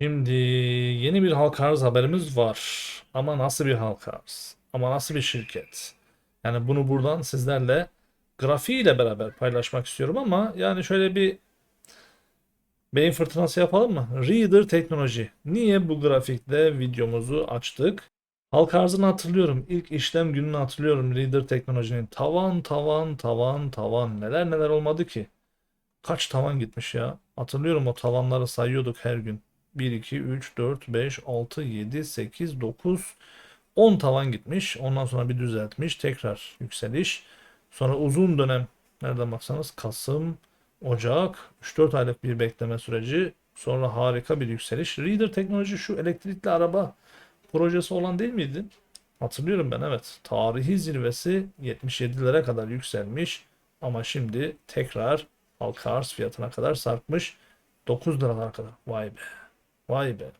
Şimdi yeni bir halka arz haberimiz var. Ama nasıl bir halka arz? Ama nasıl bir şirket? Yani bunu buradan sizlerle grafiğiyle beraber paylaşmak istiyorum ama yani şöyle bir beyin fırtınası yapalım mı? Reader Teknoloji. Niye bu grafikte videomuzu açtık? Halka arzını hatırlıyorum. İlk işlem gününü hatırlıyorum Reader Teknoloji'nin. Tavan tavan tavan tavan. Neler neler olmadı ki? Kaç tavan gitmiş ya? Hatırlıyorum o tavanları sayıyorduk her gün. 1, 2, 3, 4, 5, 6, 7, 8, 9, 10 tavan gitmiş. Ondan sonra bir düzeltmiş. Tekrar yükseliş. Sonra uzun dönem nereden baksanız Kasım, Ocak 3-4 aylık bir bekleme süreci. Sonra harika bir yükseliş. Reader teknoloji şu elektrikli araba projesi olan değil miydi? Hatırlıyorum ben evet. Tarihi zirvesi 77'lere kadar yükselmiş. Ama şimdi tekrar halka arz fiyatına kadar sarkmış. 9 liralara kadar. Vay be. Vay be.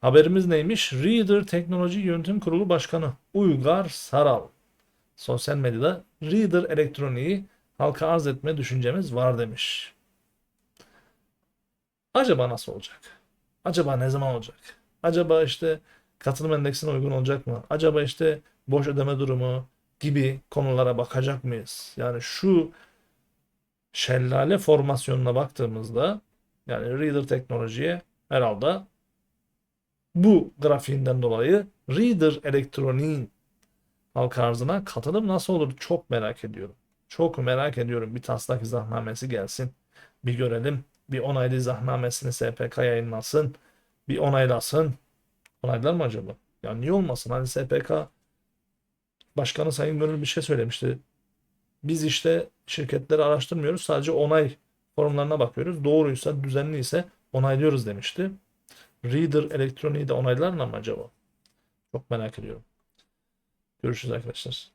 Haberimiz neymiş? Reader Teknoloji Yönetim Kurulu Başkanı Uygar Saral. Sosyal medyada Reader elektroniği halka arz etme düşüncemiz var demiş. Acaba nasıl olacak? Acaba ne zaman olacak? Acaba işte katılım endeksine uygun olacak mı? Acaba işte boş ödeme durumu gibi konulara bakacak mıyız? Yani şu şelale formasyonuna baktığımızda yani Reader teknolojiye herhalde bu grafiğinden dolayı Reader elektroniğin halka arzına katılım nasıl olur çok merak ediyorum. Çok merak ediyorum. Bir taslak izahnamesi gelsin. Bir görelim. Bir onaylı izahnamesini SPK yayınlasın. Bir onaylasın. Onaylar mı acaba? Ya niye olmasın? Hani SPK Başkanı Sayın Gönül bir şey söylemişti. Biz işte şirketleri araştırmıyoruz. Sadece onay formlarına bakıyoruz. Doğruysa, düzenliyse onaylıyoruz demişti. Reader elektroniği de onaylar mı acaba? Çok merak ediyorum. Görüşürüz arkadaşlar.